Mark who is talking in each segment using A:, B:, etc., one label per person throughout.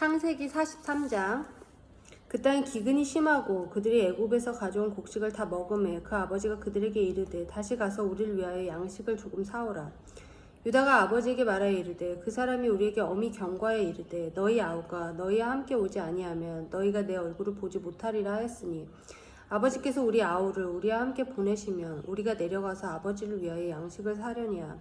A: 창세기 43장. 그 땅에 기근이 심하고 그들이 애굽에서 가져온 곡식을 다 먹음에 그 아버지가 그들에게 이르되 다시 가서 우리를 위하여 양식을 조금 사오라. 유다가 아버지에게 말하여 이르되 그 사람이 우리에게 엄히 경과에 이르되 너희 아우가 너희와 함께 오지 아니하면 너희가 내 얼굴을 보지 못하리라 하였으니 아버지께서 우리 아우를 우리와 함께 보내시면 우리가 내려가서 아버지를 위하여 양식을 사려니와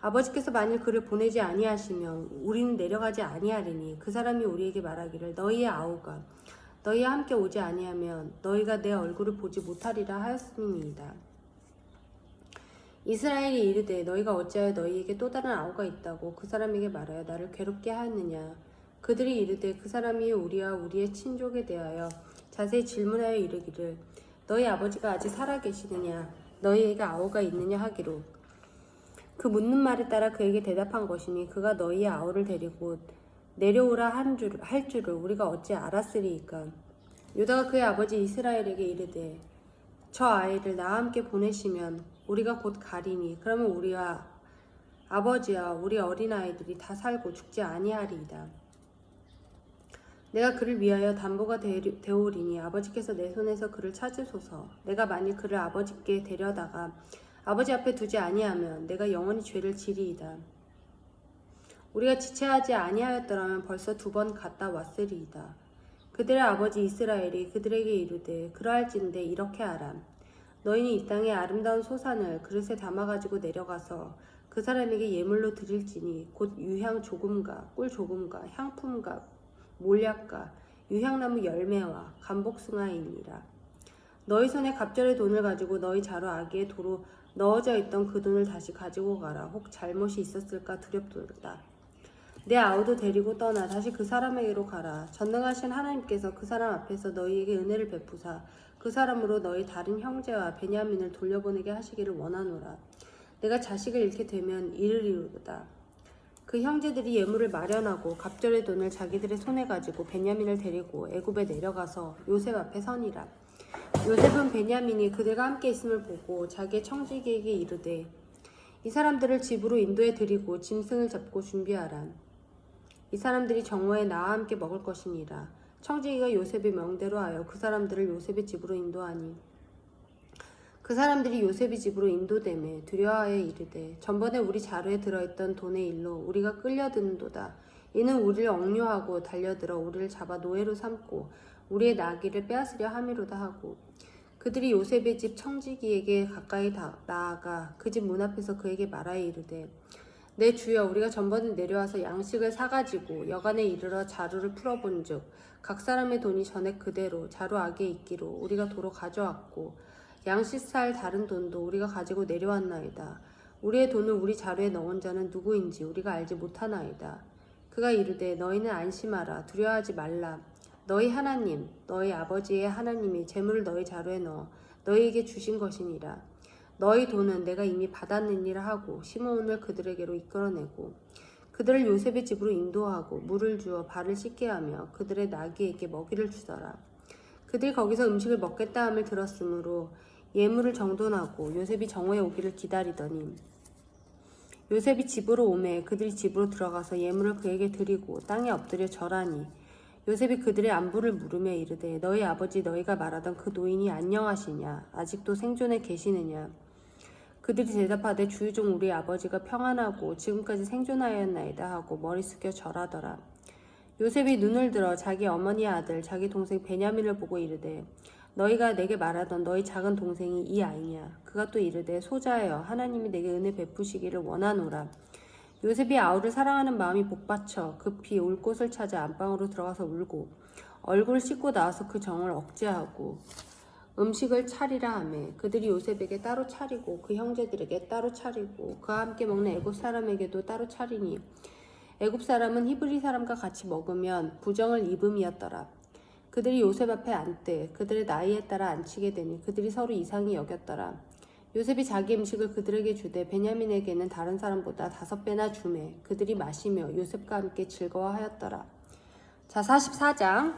A: 아버지께서 만일 그를 보내지 아니하시면 우리는 내려가지 아니하리니 그 사람이 우리에게 말하기를 너희의 아우가 너희와 함께 오지 아니하면 너희가 내 얼굴을 보지 못하리라 하였음이니이다. 이스라엘이 이르되 너희가 어찌하여 너희에게 또 다른 아우가 있다고 그 사람에게 말하여 나를 괴롭게 하였느냐? 그들이 이르되 그 사람이 우리와 우리의 친족에 대하여 자세히 질문하여 이르기를 너희 아버지가 아직 살아 계시느냐? 너희에게 아우가 있느냐? 하기로 그 묻는 말에 따라 그에게 대답한 것이니 그가 너희의 아우를 데리고 내려오라 한 줄, 할 줄을 우리가 어찌 알았으리이까 유다가 그의 아버지 이스라엘에게 이르되 저 아이를 나와 함께 보내시면 우리가 곧 가리니 그러면 우리와 아버지와 우리 어린아이들이 다 살고 죽지 아니하리이다. 내가 그를 위하여 담보가 되오리니 아버지께서 내 손에서 그를 찾으소서. 내가 만일 그를 아버지께 데려다가 아버지 앞에 두지 아니하면 내가 영원히 죄를 지리이다. 우리가 지체하지 아니하였더라면 벌써 두 번 갔다 왔으리이다. 그들의 아버지 이스라엘이 그들에게 이르되 그러할진대 이렇게 하라. 너희는 이 땅의 아름다운 소산을 그릇에 담아가지고 내려가서 그 사람에게 예물로 드릴지니 곧 유향 조금과 꿀 조금과 향품과 몰약과 유향나무 열매와 감복숭아이니라. 너희 손에 갑절의 돈을 가지고 너희 자루 아기의 도로 넣어져 있던 그 돈을 다시 가지고 가라. 혹 잘못이 있었을까 두렵도다. 내 아우도 데리고 떠나 다시 그 사람에게로 가라. 전능하신 하나님께서 그 사람 앞에서 너희에게 은혜를 베푸사 그 사람으로 너희 다른 형제와 베냐민을 돌려보내게 하시기를 원하노라. 내가 자식을 잃게 되면 이를 이루다. 그 형제들이 예물을 마련하고 갑절의 돈을 자기들의 손에 가지고 베냐민을 데리고 애굽에 내려가서 요셉 앞에 서니라. 요셉은 베냐민이 그들과 함께 있음을 보고 자기의 청지기에게 이르되 이 사람들을 집으로 인도해 드리고 짐승을 잡고 준비하라. 이 사람들이 정오에 나와 함께 먹을 것이니라. 청지기가 요셉의 명대로 하여 그 사람들을 요셉의 집으로 인도하니 그 사람들이 요셉의 집으로 인도됨에 두려워하여 이르되 전번에 우리 자루에 들어있던 돈의 일로 우리가 끌려드는도다. 이는 우리를 억류하고 달려들어 우리를 잡아 노예로 삼고 우리의 나귀를 빼앗으려 함이로다 하고 그들이 요셉의 집 청지기에게 가까이 다, 나아가 그 집 문 앞에서 그에게 말하여 이르되 내 주여 우리가 전번에 내려와서 양식을 사가지고 여간에 이르러 자루를 풀어본즉 각 사람의 돈이 전에 그대로 자루 아기에 있기로 우리가 도로 가져왔고 양식 살 다른 돈도 우리가 가지고 내려왔나이다. 우리의 돈을 우리 자루에 넣은 자는 누구인지 우리가 알지 못하나이다. 그가 이르되 너희는 안심하라 두려워하지 말라 너희 하나님 너희 아버지의 하나님이 재물을 너희 자루에 넣어 너희에게 주신 것이니라. 너희 돈은 내가 이미 받았느니라 하고 시므온을 그들에게로 이끌어내고 그들을 요셉의 집으로 인도하고 물을 주어 발을 씻게 하며 그들의 나귀에게 먹이를 주더라. 그들이 거기서 음식을 먹겠다 함을 들었으므로 예물을 정돈하고 요셉이 정오에 오기를 기다리더니 요셉이 집으로 오매 그들이 집으로 들어가서 예물을 그에게 드리고 땅에 엎드려 절하니 요셉이 그들의 안부를 물으며 이르되 너희 아버지 너희가 말하던 그 노인이 안녕하시냐? 아직도 생존해 계시느냐? 그들이 대답하되 주의종 우리 아버지가 평안하고 지금까지 생존하였나이다 하고 머리 숙여 절하더라. 요셉이 눈을 들어 자기 어머니의 아들 자기 동생 베냐민을 보고 이르되 너희가 내게 말하던 너희 작은 동생이 이 아이냐? 그가 또 이르되 소자여 하나님이 내게 은혜 베푸시기를 원하노라 요셉이 아우를 사랑하는 마음이 복받쳐 급히 울 곳을 찾아 안방으로 들어가서 울고 얼굴을 씻고 나와서 그 정을 억제하고 음식을 차리라 하매 그들이 요셉에게 따로 차리고 그 형제들에게 따로 차리고 그와 함께 먹는 애굽 사람에게도 따로 차리니 애굽 사람은 히브리 사람과 같이 먹으면 부정을 입음이었더라. 그들이 요셉 앞에 앉되 그들의 나이에 따라 앉히게 되니 그들이 서로 이상히 여겼더라. 요셉이 자기 음식을 그들에게 주되 베냐민에게는 다른 사람보다 다섯 배나 주매 그들이 마시며 요셉과 함께 즐거워하였더라. 자 44장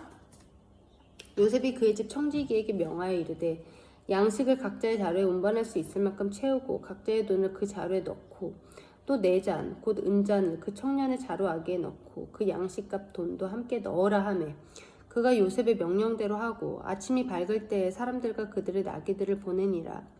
A: 요셉이 그의 집 청지기에게 명하여 이르되 양식을 각자의 자루에 운반할 수 있을 만큼 채우고 각자의 돈을 그 자루에 넣고 또 네 잔 곧 은잔을 그 청년의 자루 아기에 넣고 그 양식값 돈도 함께 넣어라 하매 그가 요셉의 명령대로 하고 아침이 밝을 때에 사람들과 그들의 나귀들을 보내니라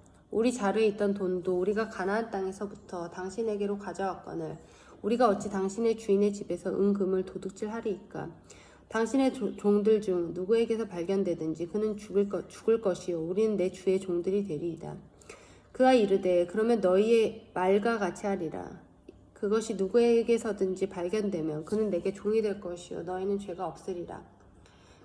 A: 우리 자루에 있던 돈도 우리가 가나안 땅에서부터 당신에게로 가져왔거늘. 우리가 어찌 당신의 주인의 집에서 은금을 도둑질하리이까? 당신의 조- 종들 중 누구에게서 발견되든지 그는 죽을, 것, 죽을 것이요. 우리는 내 주의 종들이 되리이다. 그가 이르되 그러면 너희의 말과 같이 하리라. 그것이 누구에게서든지 발견되면 그는 내게 종이 될 것이요. 너희는 죄가 없으리라.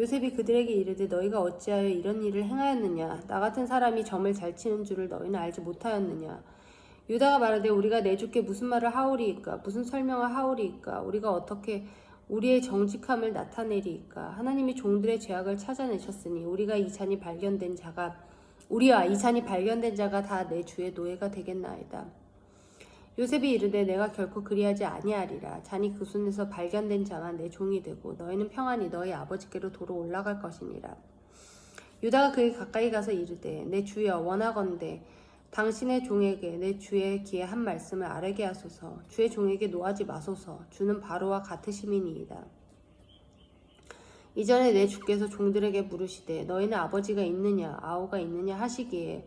A: 요셉이 그들에게 이르되 너희가 어찌하여 이런 일을 행하였느냐? 나 같은 사람이 점을 잘 치는 줄을 너희는 알지 못하였느냐? 유다가 말하되 우리가 내 주께 무슨 말을 하오리이까? 무슨 설명을 하오리이까? 우리가 어떻게 우리의 정직함을 나타내리이까? 하나님이 종들의 죄악을 찾아내셨으니 우리가 이 잔이 발견된 자가 우리와 이 잔이 발견된 자가 다 내 주의 노예가 되겠나이다 요셉이 이르되 내가 결코 그리하지 아니하리라. 잔이 그 손에서 발견된 자만 내 종이 되고 너희는 평안히 너희 아버지께로 도로 올라갈 것이니라. 유다가 그에게 가까이 가서 이르되 내 주여 원하건대 당신의 종에게 내 주의 귀에 한 말씀을 아뢰게 하소서. 주의 종에게 노하지 마소서. 주는 바로와 같으심이니이다. 이전에 내 주께서 종들에게 물으시되 너희는 아버지가 있느냐 아우가 있느냐 하시기에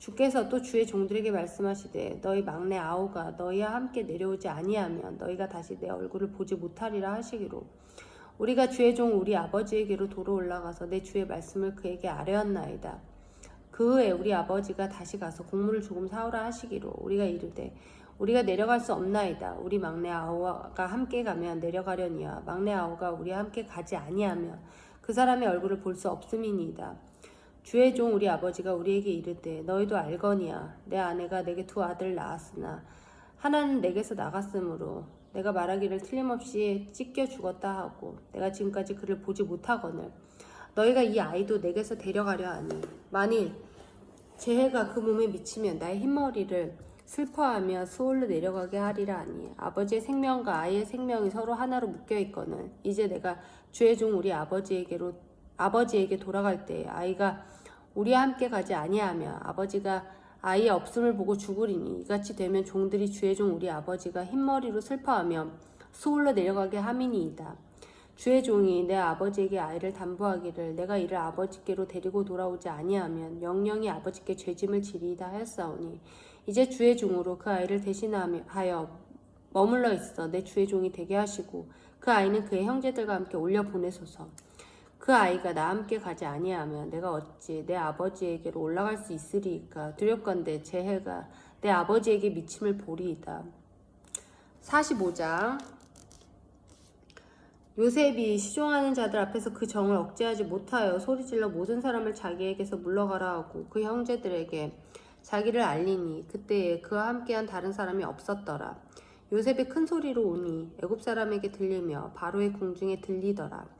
A: 주께서 또 주의 종들에게 말씀하시되 너희 막내 아우가 너희와 함께 내려오지 아니하면 너희가 다시 내 얼굴을 보지 못하리라 하시기로 우리가 주의 종 우리 아버지에게로 도로 올라가서 내 주의 말씀을 그에게 아뢰었나이다. 그 후에 우리 아버지가 다시 가서 곡물을 조금 사오라 하시기로 우리가 이르되 우리가 내려갈 수 없나이다. 우리 막내 아우가 함께 가면 내려가려니와 막내 아우가 우리와 함께 가지 아니하면 그 사람의 얼굴을 볼 수 없음이니이다. 주의 종 우리 아버지가 우리에게 이르되 너희도 알거니와 내 아내가 내게 두 아들을 낳았으나 하나는 내게서 나갔으므로 내가 말하기를 틀림없이 찢겨 죽었다 하고 내가 지금까지 그를 보지 못하거늘 너희가 이 아이도 내게서 데려가려 하니 만일 재해가 그 몸에 미치면 나의 흰머리를 슬퍼하며 수올로 내려가게 하리라 하니 아버지의 생명과 아이의 생명이 서로 하나로 묶여 있거늘 이제 내가 주의 종 우리 아버지에게로 아버지에게 돌아갈 때 아이가 우리와 함께 가지 아니하며 아버지가 아이의 없음을 보고 죽으리니 이같이 되면 종들이 주의 종 우리 아버지가 흰머리로 슬퍼하며 수울로 내려가게 함이니이다. 주의 종이 내 아버지에게 아이를 담보하기를 내가 이를 아버지께로 데리고 돌아오지 아니하면 영영이 아버지께 죄짐을 지리이다 하였사오니 이제 주의 종으로 그 아이를 대신하여 머물러 있어 내 주의 종이 되게 하시고 그 아이는 그의 형제들과 함께 올려 보내소서. 그 아이가 나 함께 가지 아니하면 내가 어찌 내 아버지에게로 올라갈 수 있으리이까 두렵건대 제 해가 내 아버지에게 미침을 보리이다. 45장 요셉이 시종하는 자들 앞에서 그 정을 억제하지 못하여 소리질러 모든 사람을 자기에게서 물러가라 하고 그 형제들에게 자기를 알리니 그때에 그와 함께한 다른 사람이 없었더라. 요셉이 큰 소리로 오니 애굽 사람에게 들리며 바로의 궁중에 들리더라.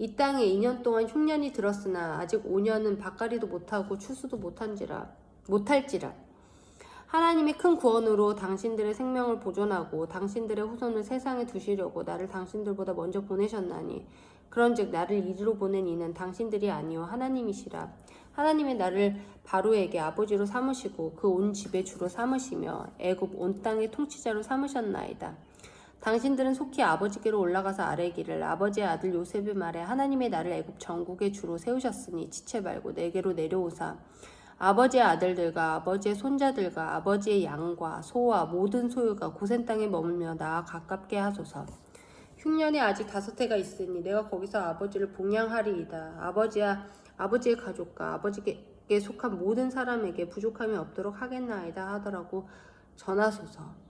A: 이 땅에 2년 동안 흉년이 들었으나 아직 5년은 밭가리도 못하고 추수도 못한지라 못할지라. 하나님의 큰 구원으로 당신들의 생명을 보존하고 당신들의 후손을 세상에 두시려고 나를 당신들보다 먼저 보내셨나니 그런즉 나를 이리로 보낸 이는 당신들이 아니요 하나님이시라. 하나님의 나를 바로에게 아버지로 삼으시고 그 온 집의 주로 삼으시며 애굽 온 땅의 통치자로 삼으셨나이다 당신들은 속히 아버지께로 올라가서 아뢰기를 아버지의 아들 요셉의 말에 하나님의 나를 애굽 전국의 주로 세우셨으니 지체 말고 내게로 내려오사 아버지의 아들들과 아버지의 손자들과 아버지의 양과 소와 모든 소유가 고센 땅에 머물며 나와 가깝게 하소서. 흉년에 아직 다섯 해가 있으니 내가 거기서 아버지를 봉양하리이다. 아버지야 아버지의 가족과 아버지께 속한 모든 사람에게 부족함이 없도록 하겠나이다 하더라고 전하소서.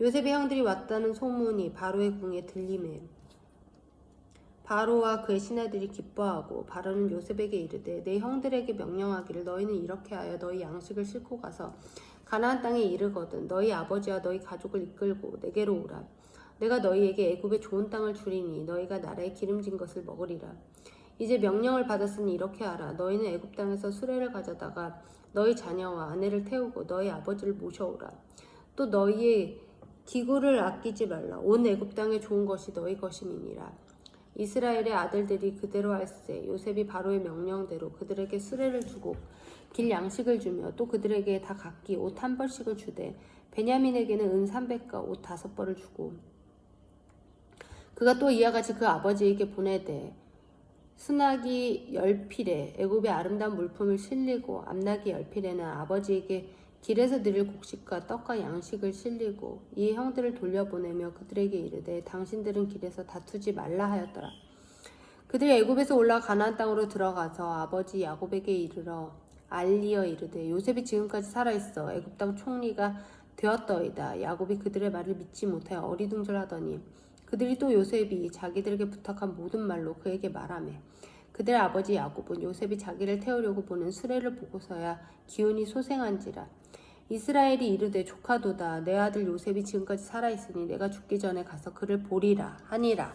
A: 요셉의 형들이 왔다는 소문이 바로의 궁에 들림에 바로와 그의 신하들이 기뻐하고 바로는 요셉에게 이르되 내 형들에게 명령하기를 너희는 이렇게 하여 너희 양식을 싣고 가서 가나안 땅에 이르거든 너희 아버지와 너희 가족을 이끌고 내게로 오라. 내가 너희에게 애굽의 좋은 땅을 주리니 너희가 나라의 기름진 것을 먹으리라. 이제 명령을 받았으니 이렇게 하라. 너희는 애굽 땅에서 수레를 가져다가 너희 자녀와 아내를 태우고 너희 아버지를 모셔오라. 또 너희의 기구를 아끼지 말라. 온 애굽 땅에 좋은 것이 너희 것임이니라. 이스라엘의 아들들이 그대로 할세. 요셉이 바로의 명령대로 그들에게 수레를 주고 길 양식을 주며 또 그들에게 다 각기 옷 한 벌씩을 주되 베냐민에게는 은 300과 옷 다섯 벌을 주고 그가 또 이와 같이 그 아버지에게 보내되 스나기 열 필에 애굽의 아름다운 물품을 실리고 암나기 열 필에는 아버지에게 길에서 드릴 곡식과 떡과 양식을 실리고 이 형들을 돌려보내며 그들에게 이르되 당신들은 길에서 다투지 말라 하였더라. 그들이 애굽에서 올라 가나안 땅으로 들어가서 아버지 야곱에게 이르러 알리어 이르되 요셉이 지금까지 살아 있어 애굽 땅 총리가 되었더이다. 야곱이 그들의 말을 믿지 못하여 어리둥절하더니 그들이 또 요셉이 자기들에게 부탁한 모든 말로 그에게 말하매 그들의 아버지 야곱은 요셉이 자기를 태우려고 보는 수레를 보고서야 기운이 소생한지라 이스라엘이 이르되 조카도다. 내 아들 요셉이 지금까지 살아 있으니 내가 죽기 전에 가서 그를 보리라 하니라